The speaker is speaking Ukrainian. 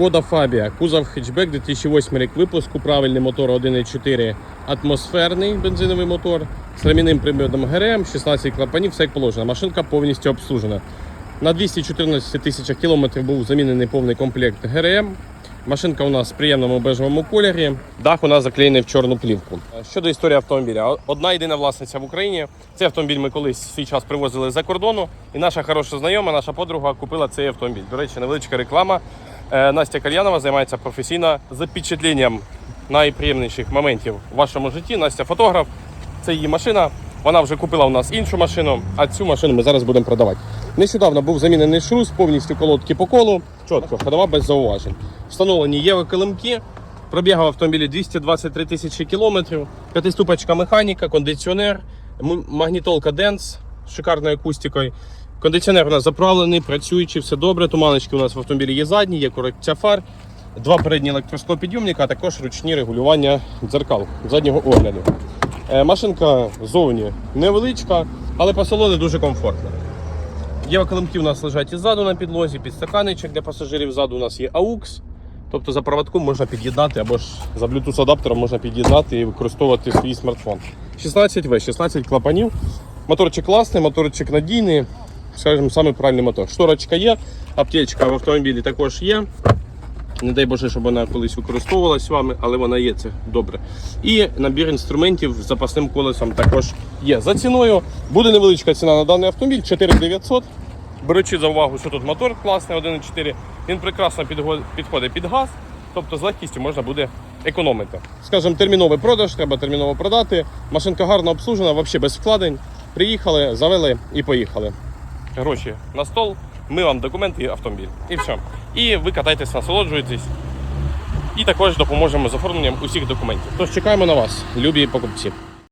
Шкода Фабія, кузов хетчбек 2008 рік випуску, правильний мотор 1.4, атмосферний бензиновий мотор з ремінним приводом ГРМ, 16 клапанів, все як положено. Машинка повністю обслужена. На 214 тисячах кілометрів був замінений повний комплект ГРМ. Машинка у нас в приємному бежевому кольорі. Дах у нас заклеєний в чорну плівку. Щодо історії автомобіля, одна єдина власниця в Україні. Цей автомобіль ми колись свій час привозили за кордону, і наша хороша знайома, наша подруга купила цей автомобіль. До речі, невеличка реклама. Е, Настя Кальянова займається професійно запечатленням найприємніших моментів в вашому житті. Настя фотограф, це її машина. Вона вже купила у нас іншу машину, а цю машину ми зараз будемо продавати. Нещодавно був замінений шрус, повністю колодки по колу. Чітко, ходова без зауважень. Встановлені єврокилимки. Пробігав автомобілі 223 тисячі кілометрів. П'ятиступочка механіка, кондиціонер, магнітолка Денс з шикарною акустикою. Кондиціонер у нас заправлений, працюючий, все добре. Туманочки у нас в автомобілі є задні, є корекція фар, два передні електросклопідйомника, а також ручні регулювання дзеркал заднього огляду. Е, Машинка зовні невеличка, але по салону дуже комфортна. Єврокилимки у нас лежать і ззаду на підлозі, підстаканничок для пасажирів. Ззаду у нас є AUX. Тобто за проводком можна під'єднати або ж за Bluetooth адаптером можна під'єднати і використовувати свій смартфон. 16В, 16 клапанів. Моторчик класний, моторчик надійний, скажімо, самий правильний мотор. Шторочка є, аптечка в автомобілі також є. Не дай Боже, щоб вона колись використовувалась вами, але вона є це добре. І набір інструментів з запасним колесом також є. За ціною буде невеличка ціна на даний автомобіль 4900. Беручи за увагу, що тут мотор класний 1.4, він прекрасно підходить під газ, тобто з легкістю можна буде економити. Скажімо, терміновий продаж, треба терміново продати. Машинка гарно обслужена, взагалі без вкладень. Приїхали, завели і поїхали. Гроші на стол, ми вам документи і автомобіль. І все. І ви катайтесь, насолоджуєтесь. І також допоможемо з оформленням усіх документів. Тож чекаємо на вас, любі покупці.